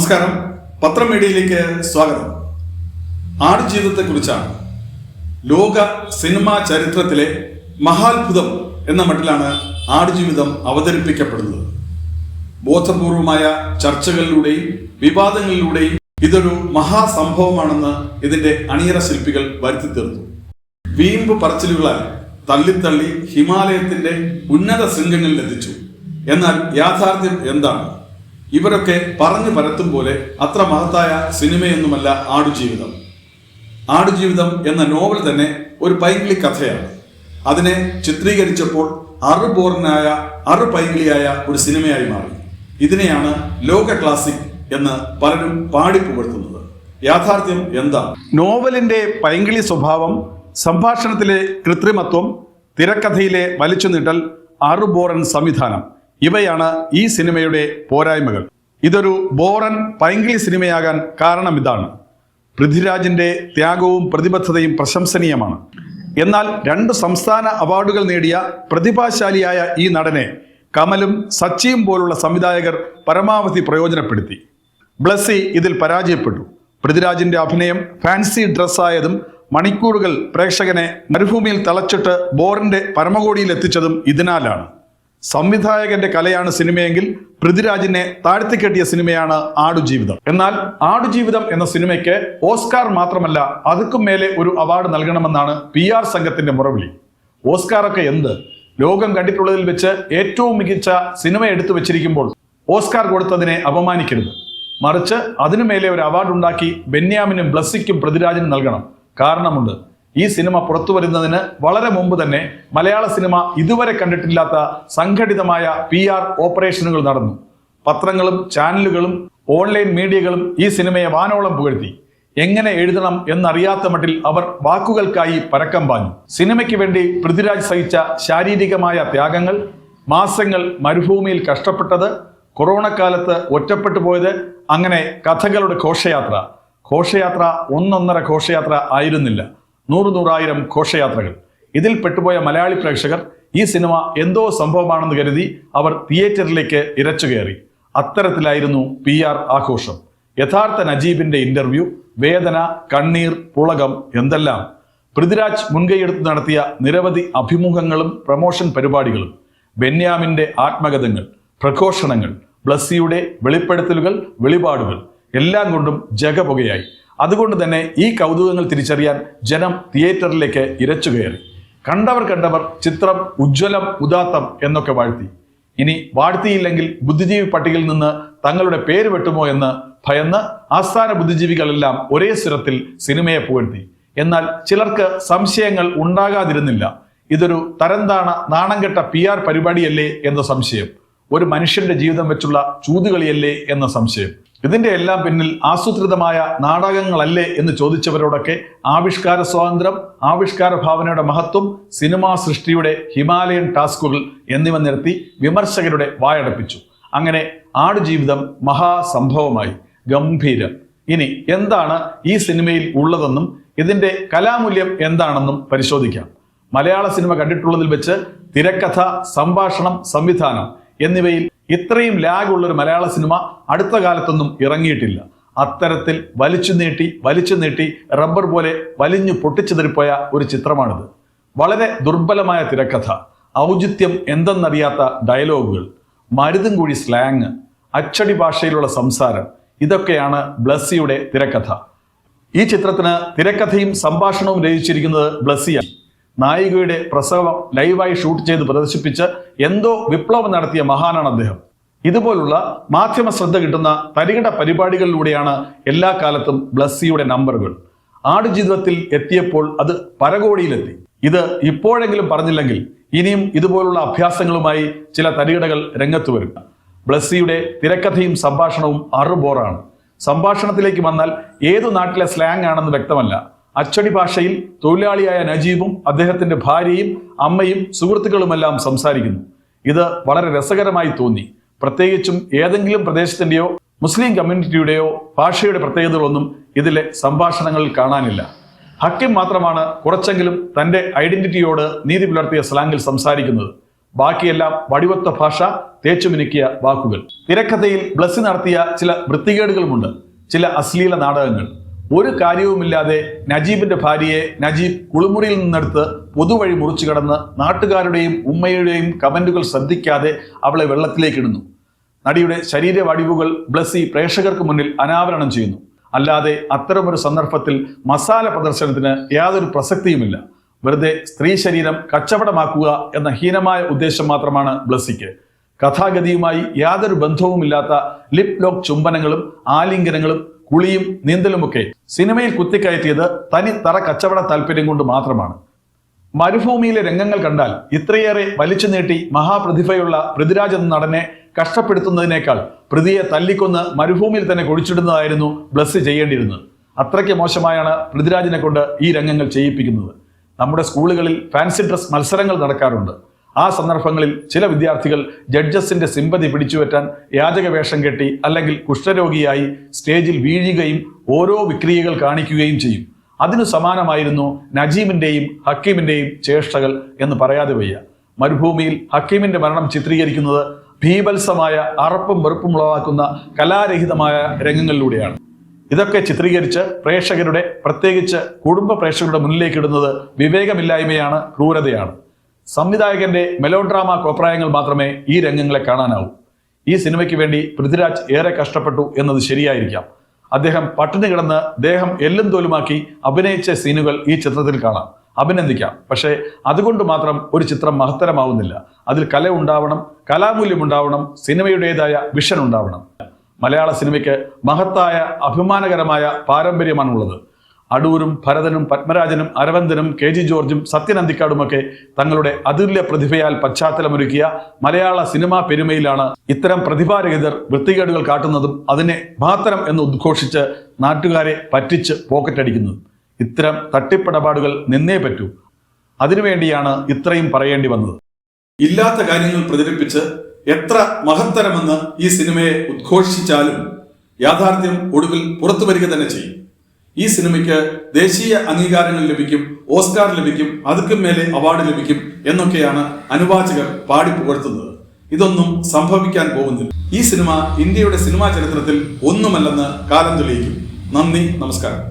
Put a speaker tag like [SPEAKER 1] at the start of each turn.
[SPEAKER 1] നമസ്കാരം. പത്രം മീഡിയയിലേക്ക് സ്വാഗതം. ആടുജീവിതത്തെക്കുറിച്ചാണ്. ലോക സിനിമാ ചരിത്രത്തിലെ മഹാത്ഭുതം എന്ന മട്ടിലാണ് ആടുജീവിതം അവതരിപ്പിക്കപ്പെടുന്നത്. ബോധപൂർവമായ ചർച്ചകളിലൂടെയും വിവാദങ്ങളിലൂടെയും ഇതൊരു മഹാസംഭവമാണെന്ന് ഇതിന്റെ അണിയറ ശില്പികൾ വരുത്തി തീർത്തു വീമ്പ് പറച്ചിലുകളാൽ തള്ളിത്തള്ളി ഹിമാലയത്തിന്റെ ഉന്നത ശൃംഗങ്ങളിൽ എത്തിച്ചു എന്നാൽ യാഥാർത്ഥ്യം എന്താണ്? ഇവരൊക്കെ പറഞ്ഞു പരത്തും പോലെ അത്ര മഹത്തായ സിനിമയൊന്നുമല്ല ആടുജീവിതം. ആടുജീവിതം എന്ന നോവൽ തന്നെ ഒരു പൈങ്കിളി കഥയാണ്. അതിനെ ചിത്രീകരിച്ചപ്പോൾ അറുബോറിനായ അറുപൈങ്കിളിയായ ഒരു സിനിമയായി മാറി. ഇതിനെയാണ് ലോക ക്ലാസിക് എന്ന് പലരും പാടിപ്പുകഴ്ത്തുന്നത്. യാഥാർത്ഥ്യം എന്താണ്? നോവലിന്റെ പൈങ്കിളി സ്വഭാവം സംഭാഷണത്തിലെ കൃത്രിമത്വം തിരക്കഥയിലെ വലിച്ചു നീട്ടൽ അറുബോറൻ സംവിധാനം. ഇവയാണ് ഈ സിനിമയുടെ പോരായ്മകൾ. ഇതൊരു ബോറൻ പൈങ്കിളി സിനിമയാകാൻ കാരണം ഇതാണ്. പൃഥ്വിരാജിന്റെ ത്യാഗവും പ്രതിബദ്ധതയും പ്രശംസനീയമാണ്. എന്നാൽ രണ്ട് സംസ്ഥാന അവാർഡുകൾ നേടിയ പ്രതിഭാശാലിയായ ഈ നടനെ കമലും സച്ചിയും പോലുള്ള സംവിധായകർ പരമാവധി പ്രയോജനപ്പെടുത്തി. ബ്ലസ്സി ഇതിൽ പരാജയപ്പെട്ടു. പൃഥ്വിരാജിന്റെ അഭിനയം ഫാൻസി ഡ്രസ്സായതും മണിക്കൂറുകൾ പ്രേക്ഷകനെ മരുഭൂമിയിൽ തളച്ചിട്ട് ബോറിന്റെ പരമകോടിയിൽ എത്തിച്ചതും ഇതിനാലാണ്. സംവിധായകന്റെ കലയാണ് സിനിമയെങ്കിൽ പൃഥ്വിരാജിനെ താഴ്ത്തിക്കെട്ടിയ സിനിമയാണ് ആടുജീവിതം. എന്നാൽ ആടുജീവിതം എന്ന സിനിമയ്ക്ക് ഓസ്കാർ മാത്രമല്ല അതുക്കും മേലെ ഒരു അവാർഡ് നൽകണമെന്നാണ് പി ആർ സംഘത്തിന്റെ മുറവിളി. ഓസ്കാറൊക്കെ എന്ത്? ലോകം കണ്ടിട്ടുള്ളതിൽ വെച്ച് ഏറ്റവും മികച്ച സിനിമ എടുത്തു വെച്ചിരിക്കുമ്പോൾ ഓസ്കാർ കൊടുത്തതിനെ അപമാനിക്കരുത്. മറിച്ച് അതിനു മേലെ ഒരു അവാർഡ് ഉണ്ടാക്കി ബെന്യാമിനും ബ്ലസ്സിക്കും പൃഥ്വിരാജിനും നൽകണം. കാരണമുണ്ട് ഈ സിനിമ പുറത്തു വരുന്നതിന് വളരെ മുമ്പ് തന്നെ മലയാള സിനിമ ഇതുവരെ കണ്ടിട്ടില്ലാത്ത സംഘടിതമായ പി ആർ ഓപ്പറേഷനുകൾ നടന്നു. പത്രങ്ങളും ചാനലുകളും ഓൺലൈൻ മീഡിയകളും ഈ സിനിമയെ വാനോളം പുകഴ്ത്തി. എങ്ങനെ എഴുതണം എന്നറിയാത്ത മട്ടിൽ അവർ വാക്കുകൾക്കായി പരക്കം പാഞ്ഞു. സിനിമയ്ക്ക് വേണ്ടി പൃഥ്വിരാജ് സഹിച്ച ശാരീരികമായ ത്യാഗങ്ങൾ മാസങ്ങൾ മരുഭൂമിയിൽ കഷ്ടപ്പെട്ടത് കൊറോണ കാലത്ത് ഒറ്റപ്പെട്ടു പോയത് അങ്ങനെ കഥകളുടെ ഘോഷയാത്ര. ഘോഷയാത്ര ഒന്നൊന്നര ഘോഷയാത്ര ആയിരുന്നില്ല. നൂറ് നൂറായിരം ഘോഷയാത്രകൾ. ഇതിൽ പെട്ടുപോയ മലയാളി പ്രേക്ഷകർ ഈ സിനിമ എന്തോ സംഭവമാണെന്ന് കരുതി അവർ തിയേറ്ററിലേക്ക് ഇരച്ചു കയറി. അത്തരത്തിലായിരുന്നു പി ആർ ആഘോഷം. യഥാർത്ഥ നജീബിന്റെ ഇന്റർവ്യൂ വേദന കണ്ണീർ പുളകം എന്തെല്ലാം? പൃഥ്വിരാജ് മുൻകൈയെടുത്ത് നടത്തിയ നിരവധി അഭിമുഖങ്ങളും പ്രമോഷൻ പരിപാടികളും ബെന്യാമിന്റെ ആത്മകഥങ്ങൾ പ്രഘോഷണങ്ങൾ ബ്ലസ്സിയുടെ വെളിപ്പെടുത്തലുകൾ വെളിപാടുകൾ എല്ലാം കൊണ്ടും ജഗപുകയായി. അതുകൊണ്ട് തന്നെ ഈ കൗതുകങ്ങൾ തിരിച്ചറിയാൻ ജനം തിയേറ്ററിലേക്ക് ഇരച്ചു കയറി. കണ്ടവർ കണ്ടവർ ചിത്രം ഉജ്ജ്വലം ഉദാത്തം എന്നൊക്കെ വാഴ്ത്തി. ഇനി വാഴ്ത്തിയില്ലെങ്കിൽ ബുദ്ധിജീവി പട്ടികയിൽ നിന്ന് തങ്ങളുടെ പേര് വെട്ടുമോ എന്ന് ഭയന്ന് ആസ്ഥാന ബുദ്ധിജീവികളെല്ലാം ഒരേ സ്വരത്തിൽ സിനിമയെ പുകഴ്ത്തി. എന്നാൽ ചിലർക്ക് സംശയങ്ങൾ ഉണ്ടാകാതിരുന്നില്ല. ഇതൊരു തരംതാണ നാണംകെട്ട പി ആർ പരിപാടിയല്ലേ എന്ന സംശയം. ഒരു മനുഷ്യന്റെ ജീവിതം വെച്ചുള്ള ചൂതുകളിയല്ലേ എന്ന സംശയം. ഇതിന്റെ എല്ലാം പിന്നിൽ ആസൂത്രിതമായ നാടകങ്ങളല്ലേ എന്ന് ചോദിച്ചവരോടൊക്കെ ആവിഷ്കാര സ്വാതന്ത്ര്യം ആവിഷ്കാര ഭാവനയുടെ മഹത്വം സിനിമാ സൃഷ്ടിയുടെ ഹിമാലയൻ ടാസ്കുകൾ എന്നിവ നിരത്തി വിമർശകരുടെ വായടപ്പിച്ചു. അങ്ങനെ ആടുജീവിതം മഹാസംഭവമായി ഗംഭീരം. ഇനി എന്താണ് ഈ സിനിമയിൽ ഉള്ളതെന്നും ഇതിന്റെ കലാമൂല്യം എന്താണെന്നും പരിശോധിക്കാം. മലയാള സിനിമ കണ്ടിട്ടുള്ളതിൽ വെച്ച് തിരക്കഥ സംഭാഷണം സംവിധാനം എന്നിവയിൽ ഇത്രയും ലാഗ് ഉള്ള ഒരു മലയാള സിനിമ അടുത്ത കാലത്തൊന്നും ഇറങ്ങിയിട്ടില്ല. അത്തരത്തിൽ വലിച്ചു നീട്ടി വലിച്ചു നീട്ടി റബ്ബർ പോലെ വലിഞ്ഞു പൊട്ടിച്ചെതിരിപ്പോയ ഒരു ചിത്രമാണിത്. വളരെ ദുർബലമായ തിരക്കഥ ഔചിത്യം എന്തെന്നറിയാത്ത ഡയലോഗുകൾ മരുതും കൂടി സ്ലാങ് അച്ചടി ഭാഷയിലുള്ള സംസാരം ഇതൊക്കെയാണ് ബ്ലസ്സിയുടെ തിരക്കഥ. ഈ ചിത്രത്തിന് തിരക്കഥയും സംഭാഷണവും രചിച്ചിരിക്കുന്നത് ബ്ലസ്സിയാണ്. നായികയുടെ പ്രസവം ലൈവായി ഷൂട്ട് ചെയ്ത് പ്രദർശിപ്പിച്ച് എന്തോ വിപ്ലവം നടത്തിയ മഹാനാണ് അദ്ദേഹം. ഇതുപോലുള്ള മാധ്യമ ശ്രദ്ധ കിട്ടുന്ന തരികിട പരിപാടികളിലൂടെയാണ് എല്ലാ കാലത്തും ബ്ലസ്സിയുടെ നമ്പറുകൾ. ആടുജീവിതത്തിൽ എത്തിയപ്പോൾ അത് പരകോടിയിലെത്തി. ഇത് ഇപ്പോഴെങ്കിലും പറഞ്ഞില്ലെങ്കിൽ ഇനിയും ഇതുപോലുള്ള അഭ്യാസങ്ങളുമായി ചില തരികിടകൾ രംഗത്ത് വരും. ബ്ലസ്സിയുടെ തിരക്കഥയും സംഭാഷണവും അറുബോറാണ്. സംഭാഷണത്തിലേക്ക് വന്നാൽ ഏതു നാട്ടിലെ സ്ലാങ് ആണെന്ന് വ്യക്തമല്ല. അച്ചടി ഭാഷയിൽ തൊഴിലാളിയായ നജീബും അദ്ദേഹത്തിന്റെ ഭാര്യയും അമ്മയും സുഹൃത്തുക്കളുമെല്ലാം സംസാരിക്കുന്നു. ഇത് വളരെ രസകരമായി തോന്നി. പ്രത്യേകിച്ചും ഏതെങ്കിലും പ്രദേശത്തിന്റെയോ മുസ്ലിം കമ്മ്യൂണിറ്റിയുടെയോ ഭാഷയുടെ പ്രത്യേകതകളൊന്നും ഇതിലെ സംഭാഷണങ്ങളിൽ കാണാനില്ല. ഹക്കിം മാത്രമാണ് കുറച്ചെങ്കിലും തന്റെ ഐഡന്റിറ്റിയോട് നീതി പുലർത്തിയ സ്ലാങ്ങിൽ സംസാരിക്കുന്നത്. ബാക്കിയെല്ലാം വടിവത്ത ഭാഷ തേച്ചുമിനുക്കിയ വാക്കുകൾ. തിരക്കഥയിൽ ബ്ലസ്സി നടത്തിയ ചില വൃത്തികേടുകളുമുണ്ട്. ചില അശ്ലീല നാടകങ്ങൾ. ഒരു കാര്യവുമില്ലാതെ നജീബിന്റെ ഭാര്യയെ നജീബ് കുളിമുറിയിൽ നിന്നെടുത്ത് പൊതുവഴി മുറിച്ചു കടന്ന് നാട്ടുകാരുടെയും ഉമ്മയുടെയും കമന്റുകൾ ശ്രദ്ധിക്കാതെ അവളെ വെള്ളത്തിലേക്ക് ഇടുന്നു. നടിയുടെ ശരീര വടിവുകൾ ബ്ലസ്സി പ്രേക്ഷകർക്ക് മുന്നിൽ അനാവരണം ചെയ്യുന്നു. അല്ലാതെ അത്തരമൊരു സന്ദർഭത്തിൽ മസാല പ്രദർശനത്തിന് യാതൊരു പ്രസക്തിയുമില്ല. വെറുതെ സ്ത്രീ ശരീരം കച്ചവടമാക്കുക എന്ന ഹീനമായ ഉദ്ദേശം മാത്രമാണ് ബ്ലസ്സിക്ക്. കഥാഗതിയുമായി യാതൊരു ബന്ധവുമില്ലാത്ത ലിപ് ലോക്ക് ചുംബനങ്ങളും ആലിംഗനങ്ങളും കുളിയും നീന്തലുമൊക്കെ സിനിമയിൽ കുത്തിക്കയറ്റിയത് തനി തറ കച്ചവട താല്പര്യം കൊണ്ട് മാത്രമാണ്. മരുഭൂമിയിലെ രംഗങ്ങൾ കണ്ടാൽ ഇത്രയേറെ വലിച്ചു നീട്ടി മഹാപ്രതിഭയുള്ള പൃഥ്വിരാജ് എന്ന നടനെ കഷ്ടപ്പെടുത്തുന്നതിനേക്കാൾ പ്രതിയെ തല്ലിക്കൊന്ന് മരുഭൂമിയിൽ തന്നെ കുഴിച്ചിടുന്നതായിരുന്നു ബ്ലസ് ചെയ്യേണ്ടിയിരുന്നത്. അത്രയ്ക്ക് മോശമായാണ് പൃഥ്വിരാജിനെ കൊണ്ട് ഈ രംഗങ്ങൾ ചെയ്യിപ്പിക്കുന്നത്. നമ്മുടെ സ്കൂളുകളിൽ ഫാൻസി ഡ്രസ് മത്സരങ്ങൾ നടക്കാറുണ്ട്. ആ സന്ദർഭങ്ങളിൽ ചില വിദ്യാർത്ഥികൾ ജഡ്ജസിന്റെ സിമ്പതി പിടിച്ചുപറ്റാൻ യാചക വേഷം കെട്ടി അല്ലെങ്കിൽ കുഷ്ഠരോഗിയായി സ്റ്റേജിൽ വീഴുകയും ഓരോ വിക്രിയകൾ കാണിക്കുകയും ചെയ്യും. അതിനു സമാനമായിരുന്നു നജീമിന്റെയും ഹക്കീമിന്റെയും ചേഷ്ടകൾ എന്ന് പറയാതെ വയ്യ. മരുഭൂമിയിൽ ഹക്കീമിന്റെ മരണം ചിത്രീകരിക്കുന്നത് ഭീപത്സമായ അറപ്പും വെറുപ്പും ഉളവാക്കുന്ന കലാരഹിതമായ രംഗങ്ങളിലൂടെയാണ്. ഇതൊക്കെ ചിത്രീകരിച്ച് പ്രേക്ഷകരുടെ പ്രത്യേകിച്ച് കുടുംബ പ്രേക്ഷകരുടെ മുന്നിലേക്ക് ഇടുന്നത് വിവേകമില്ലായ്മയാണ് ക്രൂരതയാണ്. സംവിധായകന്റെ മെലോഡ്രാമ കോപ്രായങ്ങൾ മാത്രമേ ഈ രംഗങ്ങളെ കാണാനാവൂ. ഈ സിനിമയ്ക്ക് വേണ്ടി പൃഥ്വിരാജ് ഏറെ കഷ്ടപ്പെട്ടു എന്നത് ശരിയായിരിക്കാം. അദ്ദേഹം പട്ടിണി കിടന്ന് ദേഹം എല്ലും തോലുമാക്കി അഭിനയിച്ച സീനുകൾ ഈ ചിത്രത്തിൽ കാണാം. അഭിനന്ദിക്കാം. പക്ഷേ അതുകൊണ്ട് മാത്രം ഒരു ചിത്രം മഹത്തരമാവുന്നില്ല. അതിൽ കല ഉണ്ടാവണം കലാമൂല്യം ഉണ്ടാവണം സിനിമയുടേതായ വിഷൻ ഉണ്ടാവണം. മലയാള സിനിമയ്ക്ക് മഹത്തായ അഭിമാനകരമായ പാരമ്പര്യമാണുള്ളത്. അടൂരും ഭരതനും പത്മരാജനും അരവന്ദനും കെ ജി ജോർജും സത്യനന്ദിക്കാടുമൊക്കെ തങ്ങളുടെ അതുല്യ പ്രതിഭയാൽ പശ്ചാത്തലമൊരുക്കിയ മലയാള സിനിമാ പെരുമയിലാണ് ഇത്തരം പ്രതിഭാരഹിതർ വൃത്തികേടുകൾ കാട്ടുന്നതും അതിനെ മാത്രം എന്ന് ഉദ്ഘോഷിച്ച് നാട്ടുകാരെ പറ്റിച്ച് പോക്കറ്റടിക്കുന്നതും ഇത്തരം തട്ടിപ്പിടപാടുകൾ നിന്നേ പറ്റൂ. അതിനുവേണ്ടിയാണ് ഇത്രയും പറയേണ്ടി വന്നത്. ഇല്ലാത്ത കാര്യങ്ങൾ പ്രചരിപ്പിച്ച് എത്ര മഹത്തരമെന്ന് ഈ സിനിമയെ ഉദ്ഘോഷിച്ചാലും യാഥാർത്ഥ്യം ഒടുവിൽ പുറത്തു വരിക തന്നെ ചെയ്യും. ഈ സിനിമയ്ക്ക് ദേശീയ അംഗീകാരങ്ങൾ ലഭിക്കും ഓസ്കാർ ലഭിക്കും അതുക്കും മേലെ അവാർഡ് ലഭിക്കും എന്നൊക്കെയാണ് അനുവാചകർ പാടി പുകഴ്ത്തുന്നത് ഇതൊന്നും സംഭവിക്കാൻ പോകുന്നില്ല. ഈ സിനിമ ഇന്ത്യയുടെ സിനിമാ ചരിത്രത്തിൽ ഒന്നുമല്ലെന്ന് കാലം തെളിയിക്കും. നന്ദി നമസ്കാരം.